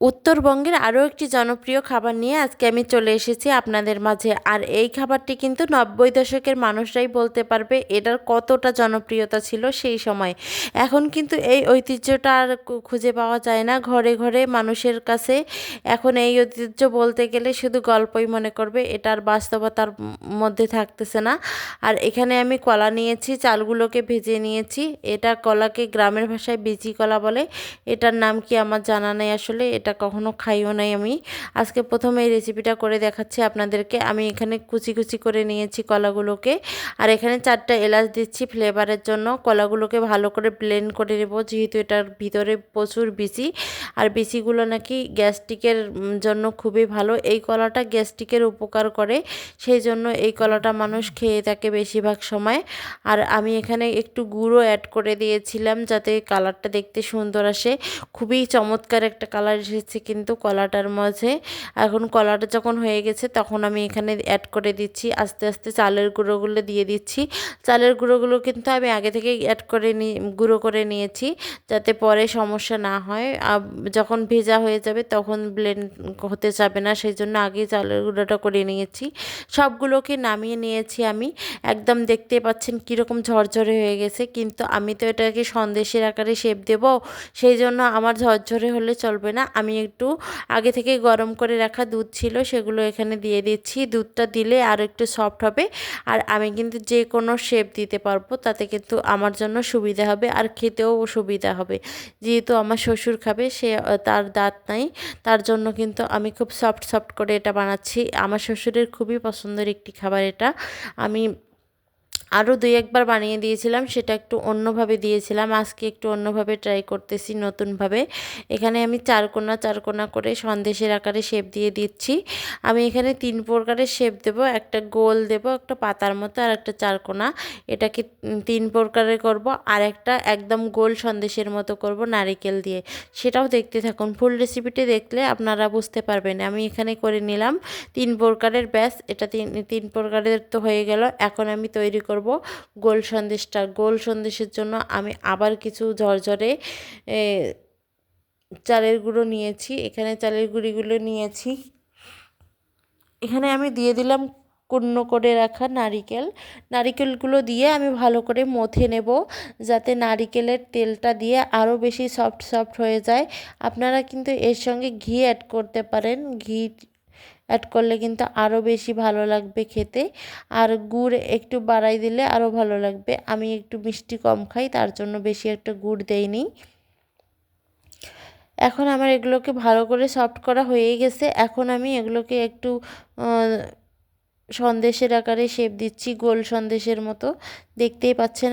উত্তরবঙ্গের আরও একটি জনপ্রিয় খাবার নিয়ে আজকে আমি চলে এসেছি আপনাদের মাঝে। আর এই খাবারটি কিন্তু নব্বই দশকের মানুষরাই বলতে পারবে এটার কতটা জনপ্রিয়তা ছিল সেই সময়। এখন কিন্তু এই ঐতিহ্যটা আর খুঁজে পাওয়া যায় না। ঘরে ঘরে মানুষের কাছে এখন এই ঐতিহ্য বলতে গেলে শুধু গল্পই মনে করবে এটার বাস্তবতার মধ্যে থাকতেছে না। আর এখানে আমি কলা নিয়েছি, চালগুলোকে ভেজে নিয়েছি। এটা কলাকে গ্রামের ভাষায় বিচি কলা বলে। এটার নাম কি আমার জানা নেই আসলে, এটা এটা কখনো খাইও নাই আমি। আজকে প্রথমে এই রেসিপিটা করে দেখাচ্ছি আপনাদেরকে। আমি এখানে কুচি কুচি করে নিয়েছি কলাগুলোকে। আর এখানে চারটা এলাচ দিচ্ছি ফ্লেভারের জন্য। কলাগুলোকে ভালো করে ব্লেন্ড করে নেব, যেহেতু এটার ভিতরে প্রচুর বিচি। আর বিচিগুলো নাকি গ্যাস্ট্রিকের জন্য খুবই ভালো। এই কলাটা গ্যাস্ট্রিকের উপকার করে, সেই জন্য এই কলাটা মানুষ খেয়ে থাকে বেশিরভাগ সময়। আর আমি এখানে একটু গুঁড়ো অ্যাড করে দিয়েছিলাম, যাতে কালারটা দেখতে সুন্দর আসে। খুবই চমৎকার একটা কালার এসেছে কিন্তু কলাটার মাঝে। এখন কলাটা যখন হয়ে গেছে তখন আমি এখানে অ্যাড করে দিচ্ছি। আস্তে আস্তে চালের গুঁড়োগুলো দিয়ে দিচ্ছি। চালের গুঁড়োগুলো কিন্তু আমি আগে থেকেই অ্যাড করে নি, গুঁড়ো করে নিয়েছি যাতে পরে সমস্যা না হয়। যখন ভেজা হয়ে যাবে তখন ব্লেন্ড হতে যাবে না সেই জন্য আগেই চালের গুঁড়োটা করে নিয়েছি। সবগুলোকে নামিয়ে নিয়েছি আমি। একদম দেখতে পাচ্ছেন কীরকম ঝরঝরে হয়ে গেছে। কিন্তু আমি তো এটাকে সন্দেশের আকারে শেপ দেব, সেই জন্য আমার ঝরঝরে হলে চলবে না। আমি একটু আগে থেকে গরম করে রাখা দুধ ছিল, সেগুলো এখানে দিয়ে দিচ্ছি। দুধটা দিলে আরও একটু সফট হবে। আর আমি কিন্তু যে কোনো শেপ দিতে পারব, তাতে কিন্তু আমার জন্য সুবিধা হবে আর খেতেও সুবিধা হবে। যেহেতু আমার শ্বশুর খাবে, সে, তার দাঁত নাই, তার জন্য কিন্তু আমি খুব সফট সফট করে এটা বানাচ্ছি। আমার শ্বশুরের খুবই পছন্দের একটি খাবার এটা। আমি আরও দুই একবার বানিয়ে দিয়েছিলাম, সেটা একটু অন্যভাবে দিয়েছিলাম। আজকে একটু অন্যভাবে ট্রাই করতেছি, নতুনভাবে। এখানে আমি চারকোনা চারকোনা করে সন্দেশের আকারে শেপ দিয়ে দিচ্ছি। আমি এখানে তিন প্রকারের শেপ দেব, একটা গোল দেব, একটা পাতার মতো, আর একটা চারকোনা এটাকে তিন প্রকারের করব, আর একটা একদম গোল সন্দেশের মতো করব নারিকেল দিয়ে। সেটাও দেখতে থাকুন, ফুল রেসিপিটি দেখলে আপনারা বুঝতে পারবেন। আমি এখানে করে নিলাম তিন প্রকারের, ব্যাস, এটা তিন তিন প্রকারের তো হয়ে গেল। এখন আমি তৈরি করব গোল সন্দেশটা, গোল সন্দেশের জন্য আমি আবার কিছু ঝরঝরে চালের গুঁড়ো নিয়েছি। এখানে চালের গুঁড়িগুলো নিয়েছি। এখানে আমি দিয়ে দিলাম কুন্ন করে রাখা নারিকেল। নারিকেলগুলো দিয়ে আমি ভালো করে মথে নেব যাতে নারিকেলের তেলটা দিয়ে আরও বেশি সফট সফট হয়ে যায়। আপনারা কিন্তু এর সঙ্গে ঘি অ্যাড করতে পারেন। ঘি অ্যাড করলে কিন্তু আরও বেশি ভালো লাগবে খেতে। আর গুড় একটু বাড়াই দিলে আরও ভালো লাগবে। আমি একটু মিষ্টি কম খাই, তার জন্য বেশি একটা গুড় দেইনি। এখন আমার এগুলোকে ভালো করে সফট করা হয়ে গেছে। এখন আমি এগুলোকে একটু সন্দেশের আকারে শেপ দিচ্ছি, গোল সন্দেশের মতো। দেখতেই পাচ্ছেন